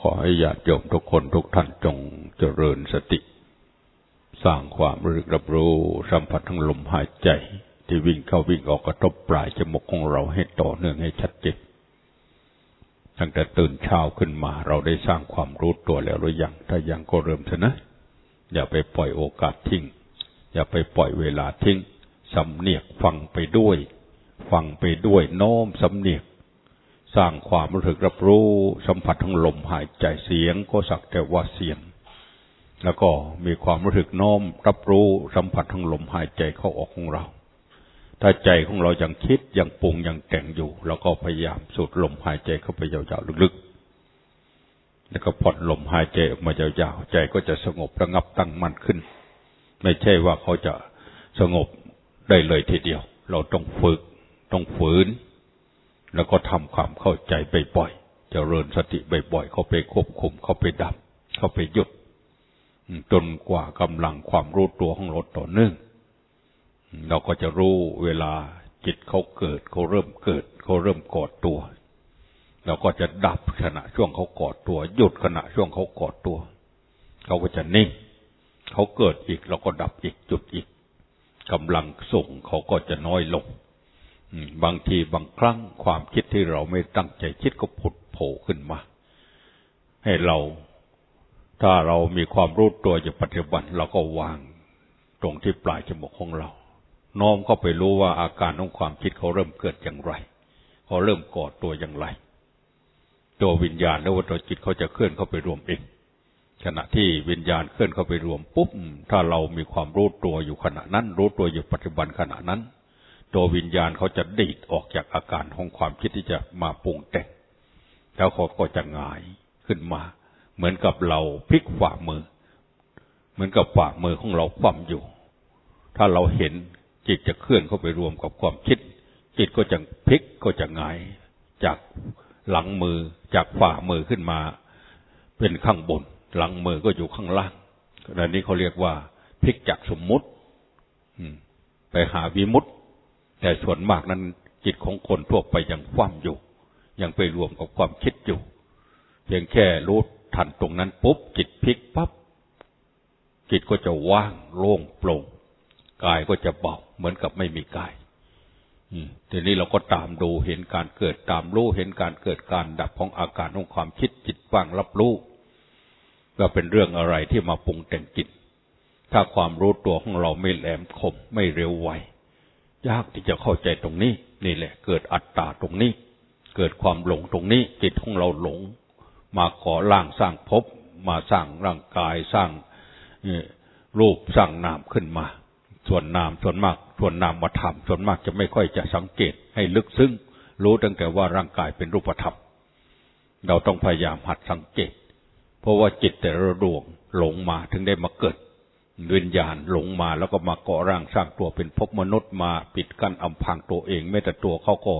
ขอให้ญาติโยมทุกคนทุกท่านจงเจริญสติ สร้างความรู้รับรู้สัมผัสทั้งลมหายใจ ที่วิ่งเข้าวิ่งออกกระทบปลายจมูกของเราให้ต่อเนื่องให้ชัดเจนตั้งแต่ตื่นเช้าขึ้นมาเราได้สร้างความรู้ตัวแล้วหรือยัง ถ้ายังก็เริ่มเถอะนะ อย่าไปปล่อยโอกาสทิ้ง อย่าไปปล่อยเวลาทิ้งสำเนียกฟังไปด้วย ฟังไปด้วยโน้มสำเนียก สร้างความรู้สึกรับรู้สัมผัสทั้งลมหายใจเสียงก็สักแต่ว่าเสียง แล้วก็มีความรู้สึกน้อมรับรู้สัมผัสทั้งลมหายใจเข้าออกของเรา ถ้าใจของเรายังคิดยังปรุงยังแต่งอยู่เราก็พยายามสูดลมหายใจเข้าไปยาวๆลึกๆ แล้วก็ผ่อนลมหายใจออกมายาวๆใจก็จะสงบระงับตั้งมั่นขึ้น ไม่ใช่ว่าเขาจะสงบได้เลยทีเดียว เราต้องฝึกต้องฝืน แล้วก็ทำความเข้าใจบ่อยๆเจริญสติบ่อยๆ เข้าไปควบคุม เข้าไปดับ เข้าไปหยุด จนกว่ากำลังความรู้ตัวของเราต่อเนื่อง เราก็จะรู้เวลาจิตเขาเกิดเขาเริ่มเกิดเขาเริ่มกอดตัว เราก็จะดับขณะช่วงเขากอดตัว หยุดขณะช่วงเขากอดตัว เขาก็จะนิ่ง เขาเกิดอีกเราก็ดับอีกจุดอีกกำลังส่งเขาก็จะน้อยลง บางทีบางครั้งความคิดที่เราไม่ตั้งใจคิดก็ผุดโผล่ขึ้นมา ให้เรา ถ้าเรามีความรู้ตัวอยู่ปัจจุบัน เราก็วางตรงที่ปลายจมูกของเราน้อมก็ไปรู้ว่าอาการของความคิดเขาเริ่มเกิดอย่างไรเขาเริ่มก่อตัวอย่างไร ตัววิญญาณหรือว่าตัวจิตเขาจะเคลื่อนเข้าไปรวมเองขณะที่วิญญาณเคลื่อนเข้าไปรวมปุ๊บถ้าเรามีความรู้ตัวอยู่ขณะนั้น รู้ตัวอยู่ปัจจุบันขณะนั้น ตัววิญญาณเขาจะดีดออกจากอาการของความคิดที่จะมาปรุงแต่ง แล้วเขาก็จะงายขึ้นมา เหมือนกับเราพลิกฝ่ามือ เหมือนกับฝ่ามือของเราคว่ำอยู่ ถ้าเราเห็นจิตจะเคลื่อนเข้าไปรวมกับความคิด จิตก็จะพลิกก็จะงายจากหลังมือจากฝ่ามือขึ้นมา เป็นข้างบน หลังมือก็อยู่ข้างล่างอันนี้เขาเรียกว่าพลิกจากสมมุติไปหาวิมุตติ แต่ส่วนมากนั้นจิตของคนทั่วไปยังคว่ำอยู่ ยังไปรวมกับความคิดอยู่ เพียงแค่รู้ทันตรงนั้นปุ๊บจิตพลิกปับ๊บจิตก็จะว่างโล่งโปร่งกายก็จะเบาเหมือนกับไม่มีกายทีนี้เราก็ตามดูเห็นการเกิดตามรู้เห็นการเกิดการดับของอาการของความคิดจิตว่างรับรู้ว่าเป็นเรื่องอะไรที่มาปรุงแต่งจิต ถ้าความรู้ตัวของเราไม่แหลมคมไม่เร็วไว ยากที่จะเข้าใจตรงนี้ นี่แหละ เกิดอัตตาตรงนี้ เกิดความหลงตรงนี้จิตของเราหลง มาก่อร่างสร้างภพมาสร้างร่างกายสร้างรูปสร้างนามขึ้นมา ส่วนนามส่วนมาก ส่วนนามมาทำส่วนมากจะไม่ค่อยจะสังเกตให้ลึกซึ้งรู้ตั้งแต่ว่าร่างกายเป็นรูปธรรมเราต้องพยายามหัดสังเกต เพราะว่าจิตแต่ละดวงหลงมาถึงได้มาเกิด วิญญาณหลงมาแล้วก็มาเกาะร่างสร้างตัวเป็นภพมนุษย์มาปิดกั้นอำพังตัวเองแม้แต่ตัวเขาก็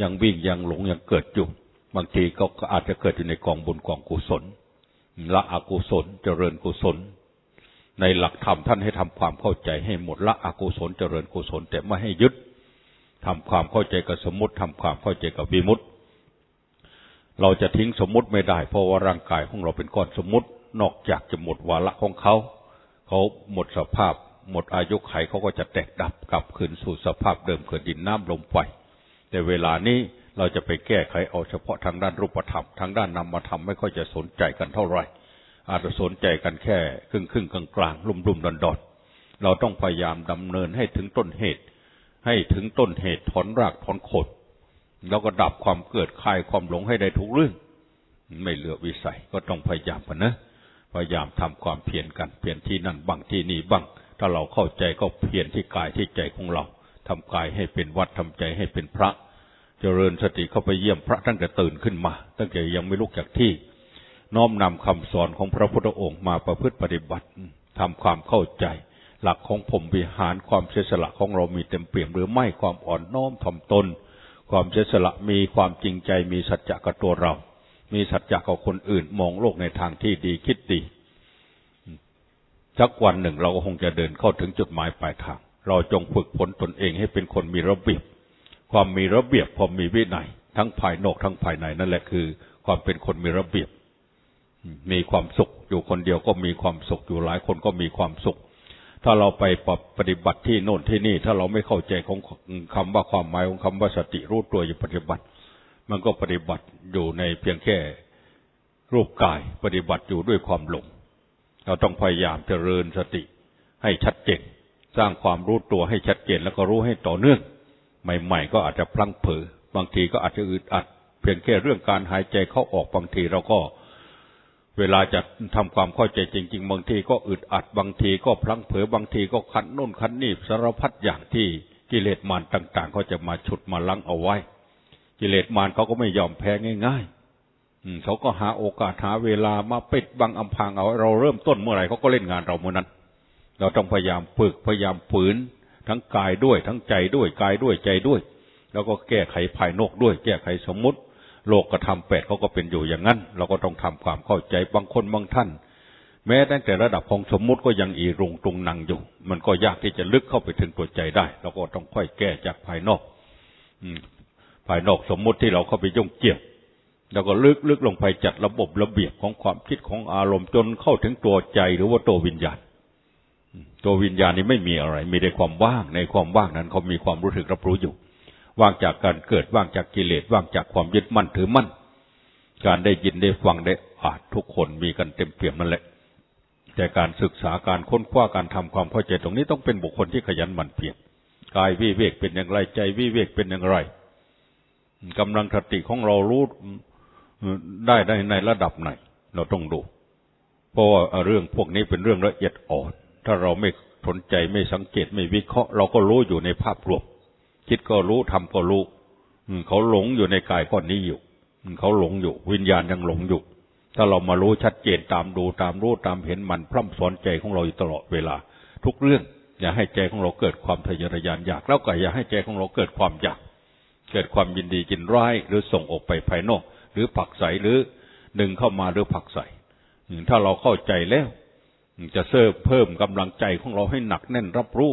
ยังวิ่งยังหลงยังเกิดอยู่ บางทีก็อาจจะเกิดอยู่ในกองบุญกองกุศลละอกุศลเจริญกุศล ในหลักธรรมท่านให้ทำความเข้าใจให้หมดละอกุศลเจริญกุศล แต่ไม่ให้ยึดทำความเข้าใจกับสมมติทำความเข้าใจกับวิมุตติเราจะทิ้งสมมติไม่ได้เพราะว่าร่างกายของเราเป็นก้อนสมมตินอกจากจะหมดวาระของเขา เขาหมดสภาพ หมดอายุไขเขาก็จะแตกดับกลับคืนสู่สภาพเดิมเกิดดินน้ำลมไฟแต่เวลานี้เราจะไปแก้ไขเอาเฉพาะทางด้านรูปธรรมทางด้านนามธรรมไม่ค่อยจะสนใจกันเท่าไหร่ อาจจะสนใจกันแค่ครึ่งครึ่งกลางกลางลุ่มลุ่มดอนดอนเราต้องพยายามดำเนินให้ถึงต้นเหตุ ให้ถึงต้นเหตุถอนรากถอนโคนแล้วก็ดับความเกิดคลายความหลงให้ได้ทุกเรื่อง ไม่เหลือวิสัยก็ต้องพยายามกันนะ พยายามทำความเพียรกันเพียรที่นั่นบ้างที่นี่บ้าง ถ้าเราเข้าใจก็เพียรที่กายที่ใจของเราทำกายให้เป็นวัดทำใจให้เป็นพระ เจริญสติเข้าไปเยี่ยมพระตั้งแต่ตื่นขึ้นมา ตั้งแต่ยังไม่ลุกจากที่ น้อมนำคำสอนของพระพุทธองค์มาประพฤติปฏิบัติทำความเข้าใจ หลักของผมวิหารความเสียสละของเรามีเต็มเปี่ยมหรือไม่ความอ่อนน้อมถ่อมตน ความเสียสละมีความจริงใจมีสัจจะกับตัวเรา มีสัจจะกับคนอื่น มองโลกในทางที่ดีคิดดีสักวันหนึ่งเราก็คงจะเดินเข้าถึงจุดหมายปลายทาง เราจงฝึกฝนตนเองให้เป็นคนมีระเบียบ ความมีระเบียบความมีวินัยทั้งภายนอกทั้งภายในนั่นแหละคือ ความเป็นคนมีระเบียบ มีความสุข อยู่คนเดียวก็มีความสุขอยู่หลายคนก็มีความสุข ถ้าเราไปปฏิบัติที่โน่นที่นี่ ถ้าเราไม่เข้าใจของคำว่าความหมายของคำว่าสติรู้ตัวอยู่ปฏิบัติ มันก็ปฏิบัติอยู่ในเพียงแค่รูปกายปฏิบัติอยู่ด้วยความหลง เราต้องพยายามเจริญสติให้ชัดเจน สร้างความรู้ตัวให้ชัดเจน แล้วก็รู้ให้ต่อเนื่อง ใหม่ ๆ ก็อาจจะพลั้งเผลอบางทีก็อาจจะอึดอัด เพียงแค่เรื่องการหายใจเข้าออกบางทีเราก็เวลาจะทำความเข้าใจจริง ๆ บางทีก็อึดอัดบางทีก็พลั้งเผลอบางทีก็คันนุ่นคันนี่สารพัดอย่างที่กิเลสมารต่างๆเขาจะมาฉุดมาลังเอาไว้ กิเลสมารเขาก็ไม่ยอมแพ้ง่ายๆเขาก็หาโอกาสหาเวลามาปิดบังอำพางเอา เราเริ่มต้นเมื่อไหร่เขาก็เล่นงานเราเมื่อนั้น เราต้องพยายามฝึกพยายามฝืน ทั้งกายด้วย ทั้งใจด้วยกายด้วยใจด้วย แล้วก็แก้ไขภายนอกด้วย แก้ไขสมมุติ โลกกระทำแปดเขาก็เป็นอยู่อย่างนั้น เราก็ต้องทำความเข้าใจบางคนบางท่าน แม้ตั้งแต่ระดับของสมมุติก็ยังอีรุงตรงนังอยู่ มันก็ยากที่จะลึกเข้าไปถึงตัวใจได้ เราก็ต้องค่อยแก้จากภายนอกอืม ภายนอกสมมุติที่เราเข้าไปยุ่งเกี่ยว แล้วก็ลึกลึกลงไปจัดระบบระเบียบของความคิดของอารมณ์จนเข้าถึงตัวใจหรือว่าตัววิญญาณ ตัววิญญาณนี้ไม่มีอะไร มีแต่ความว่าง ในความว่างนั้นเขามีความรู้สึกรับรู้อยู่ ว่างจากการเกิด ว่างจากกิเลส ว่างจากความยึดมั่นถือมั่น การได้ยินได้ฟังได้อาจทุกคนมีกันเต็มเปี่ยมนั่นแหละ แต่การศึกษาการค้นคว้าการทำความเข้าใจตรงนี้ต้องเป็นบุคคลที่ขยันหมั่นเพียร กายวิเวกเป็นอย่างไร ใจวิเวกเป็นอย่างไร กำลังสติของเรารู้ได้ได้ในระดับไหน เราต้องดู เพราะว่าเรื่องพวกนี้เป็นเรื่องละเอียดอ่อน ถ้าเราไม่สนใจไม่สังเกตไม่วิเคราะห์ เราก็รู้อยู่ในภาพรวมคิดก็รู้ทำก็รู้เขาหลงอยู่ในกายก้อนนี้อยู่เขาหลงอยู่ วิญญาณยังหลงอยู่ ถ้าเรามารู้ชัดเจนตามดูตามรู้ตามเห็นมันพร่ำสอนใจของเราอยู่ตลอดเวลา ทุกเรื่อง อย่าให้ใจของเราเกิดความทะเยอทะยานอยาก แล้วก็อย่าให้ใจของเราเกิดความอยาก เกิดความยินดีกินร้าย หรือส่งออกไปภายนอก หรือผักใสหรือดึงเข้ามาหรือผักใสถ้าเราเข้าใจแล้ว จะเสริมเพิ่มกำลังใจของเราให้หนักแน่นรับรู้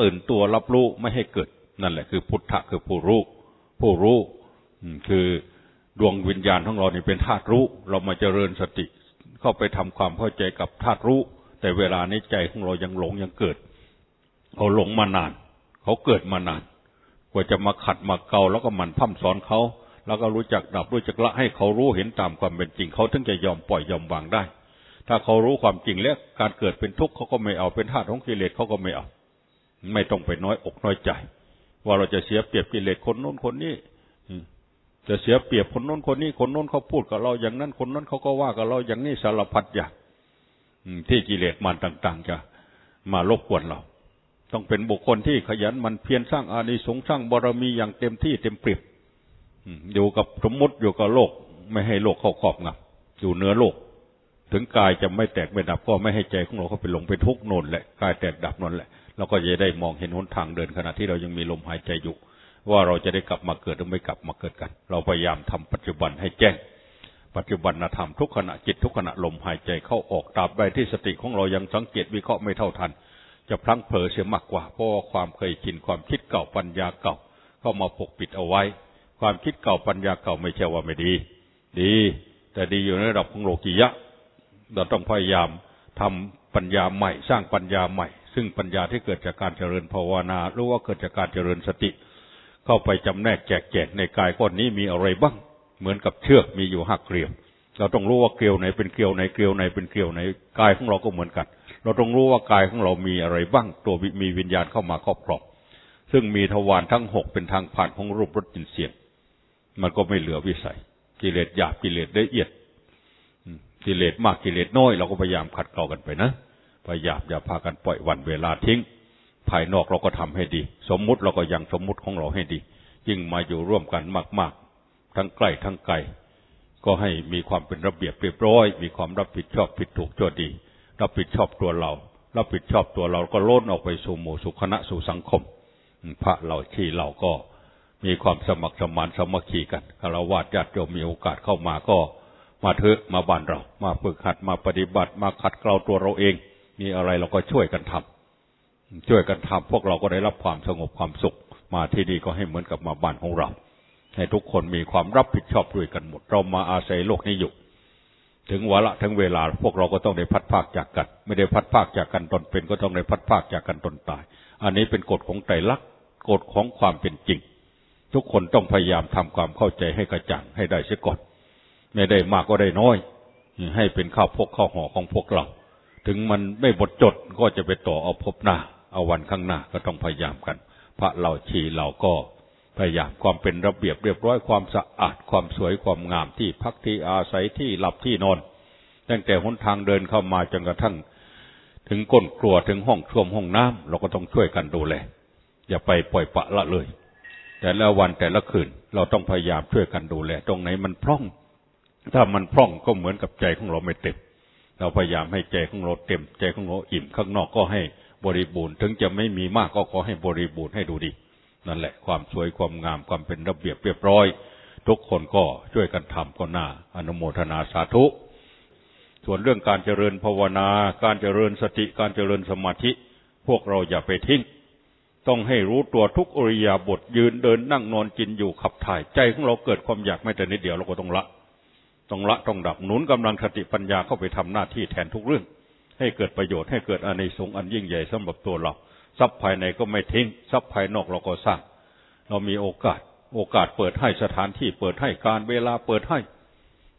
ตื่นตัวรับรู้ไม่ให้เกิด นั่นแหละคือพุทธะคือผู้รู้ ผู้รู้คือดวงวิญญาณของเราเนี่เป็นธาตุรู้ เรามาเจริญสติ เข้าไปทำความเข้าใจกับธาตุรู้ แต่เวลานี้ใจของเรายังหลงยังเกิด เขาหลงมานาน เขาเกิดมานาน ว่าจะมาขัดมาเกาแล้วก็มันพัฒสอนเขา แล้วก็รู้จักดับรู้จักละให้เขารู้เห็นตามความเป็นจริงเขาถึงจะยอมปล่อยยอมวางได้ ถ้าเขารู้ความจริงแล้วการเกิดเป็นทุกข์เขาก็ไม่เอาเป็นธาตุของกิเลสเขาก็ไม่เอา ไม่ต้องไปน้อยอกน้อยใจ ว่าเราจะเสียเปรียบกิเลสคนโน้นคนนี้จะเสียเปรียบคนโน้นคนนี้คนโน้นเขาพูดกับเราอย่างนั้นคนน้นเขาก็ว่ากับเราอย่างนี้สารพัดอย่างที่กิเลสมันต่าง ๆ จะมารบกวนเรา ต้องเป็นบุคคลที่ขยันมันเพียรสร้างอานิสงส์สร้างบารมีอย่างเต็มที่เต็มเปรียบอยู่กับสมมติอยู่กับโลก ไม่ให้โลกเข้าครอบงำอยู่เหนือโลก ถึงกายจะไม่แตกไม่ดับก็ไม่ให้ใจของเราเข้าไปหลงไปทุกข์นนแหละกายแตกดับนนแหละเราก็จะได้มองเห็นหนทางเดินขณะที่เรายังมีลมหายใจอยู่ ว่าเราจะได้กลับมาเกิดหรือไม่กลับมาเกิดกัน เราพยายามทำปัจจุบันให้แจ้ง ปัจจุบันธรรมทุกขณะจิตทุกขณะลมหายใจเข้าออกตราบใดที่สติของเรายังสังเกตวิเคราะห์ไม่เท่าทัน จะพลั้งเผลอเสียมากกว่า เพราะความเคยชินความคิดเก่าปัญญาเก่าเข้ามาปกปิดเอาไว้ ความคิดเก่าปัญญาเก่าไม่ใช่ว่าไม่ดี ดี แต่ดีอยู่ในระดับของโลกียะ เราต้องพยายามทำปัญญาใหม่ สร้างปัญญาใหม่ ซึ่งปัญญาที่เกิดจากการเจริญภาวนาหรือว่าเกิดจากการเจริญสติ เข้าไปจำแนกแจกแจกในกายก้อนนี้มีอะไรบ้าง เหมือนกับเชือกมีอยู่หักเกลียว เราต้องรู้ว่าเกลียวไหนเป็นเกลียวไหนเกลียวไหนเป็นเกลียวไหนกายของเราก็เหมือนกัน เราต้องรู้ว่ากายของเรามีอะไรบ้างตัวมีวิญญาณเข้ามาครอบครองซึ่งมีทวารทั้งหกเป็นทางผ่านของรูปรสกลิ่นเสียง มันก็ไม่เหลือวิสัย กิเลสหยาบกิเลสละเอียดกิเลสมากกิเลสน้อย เราก็พยายามขัดเกลากันไปนะพยายามอย่าพากันปล่อยวันเวลาทิ้ง ภายนอกเราก็ทำให้ดี สมมุติเราก็ยังสมมุติของเราให้ดียิ่งมาอยู่ร่วมกันมาก ๆ ทั้งใกล้ทั้งไกลก็ให้มีความเป็นระเบียบเรียบร้อย มีความรับผิดชอบผิดถูกชั่วดี รับผิดชอบตัวเรา รับผิดชอบตัวเราก็ล้นออกไปสู่หมู่สุขณะสู่สังคม พระเราที่เราก็มีความสมัครสมานสมัคคีกันคารวะญาติโยมมีโอกาสเข้ามาก็ มาเถอะมาบ้านเรา มาฝึกหัดมาปฏิบัติ มาขัดเกลาตัวเราเอง มีอะไรเราก็ช่วยกันทำช่วยกันทำพวกเราก็ได้รับความสงบความสุข มาที่นี่ก็ให้เหมือนกับมาบ้านของเรา ให้ทุกคนมีความรับผิดชอบด้วยกันหมด เรามาอาศัยโลกนี้อยู่ ถึงวาระถึงเวลา พวกเราก็ต้องได้พัดภาคจากกัน ไม่ได้พัดภาคจากกันตนเป็น ก็ต้องได้พัดภาคจากกันตนตาย อันนี้เป็นกฎของไตรลักษณ์กฎของความเป็นจริง ทุกคนต้องพยายามทำความเข้าใจให้กระจ่างให้ได้เสียก่อน ไม่ได้มากก็ได้น้อย ให้เป็นข้าวพกข้าวห่อของพวกเรา ถึงมันไม่หมดจดก็จะไปต่อเอาพบหน้า เอาวันข้างหน้าก็ต้องพยายามกัน พระเราชีเราก็ พยายามความเป็นระเบียบเรียบร้อยความสะอาดความสวยความงามที่พักที่อาศัยที่หลับที่นอน ตั้งแต่หนทางเดินเข้ามาจนกระทั่ง ถึงก้นครัวถึงห้องช่วมห้องน้ำเราก็ต้องช่วยกันดูแลอย่าไปปล่อยปะละเลย แต่ละวันแต่ละคืนเราต้องพยายามช่วยกันดูแล ตรงไหนมันพร่อง ถ้ามันพร่องก็เหมือนกับใจของเราไม่เต็มเราพยายามให้ใจของเราเต็มใจของเราอิ่มข้างนอกก็ให้บริบูรณ์ ถึงจะไม่มีมากก็ขอให้บริบูรณ์ให้ดูดี นั่นแหละความสวยความงามความเป็นระเบียบเรียบร้อย ทุกคนก็ช่วยกันทำก็น่าอนุโมทนาสาธุ ส่วนเรื่องการเจริญภาวนา การเจริญสติการเจริญสมาธิ พวกเราอย่าไปทิ้งต้องให้รู้ตัวทุกอริยาบทยืนเดินนั่งนอนกินอยู่ขับถ่ายใจของเราเกิดความอยากไม่แต่นิดเดียวเราก็ต้องละ ต้องละต้องดับหนุนกำลังสติปัญญาเข้าไปทำหน้าที่แทนทุกเรื่อง ให้เกิดประโยชน์ให้เกิดอานิสงส์อันยิ่งใหญ่สำหรับตัวเรา ทรัพย์ภายในก็ไม่ทิ้ง ทรัพย์ภายนอกเราก็สร้าง เรามีโอกาส โอกาสเปิดให้สถานที่เปิดให้การเวลาเปิดให้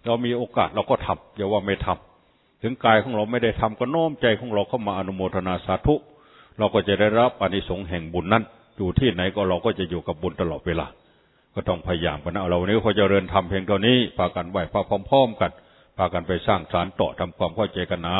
เรามีโอกาสเราก็ทำอย่าว่าไม่ทำถึงกายของเราไม่ได้ทำก็โน้มใจของเราเข้ามาอนุโมทนาสาธุ เราก็จะได้รับอนิสงส์แห่งบุญนั้น อยู่ที่ไหนก็เราก็จะอยู่กับบุญตลอดเวลา ก็ต้องพยายามกันนะเราวันนี้เขาจริญทำเพียงเท่านี้พากันไหวพาพร้อม ๆ กันพากันไปสร้างสารต่อทำความเข้าใจกันนะ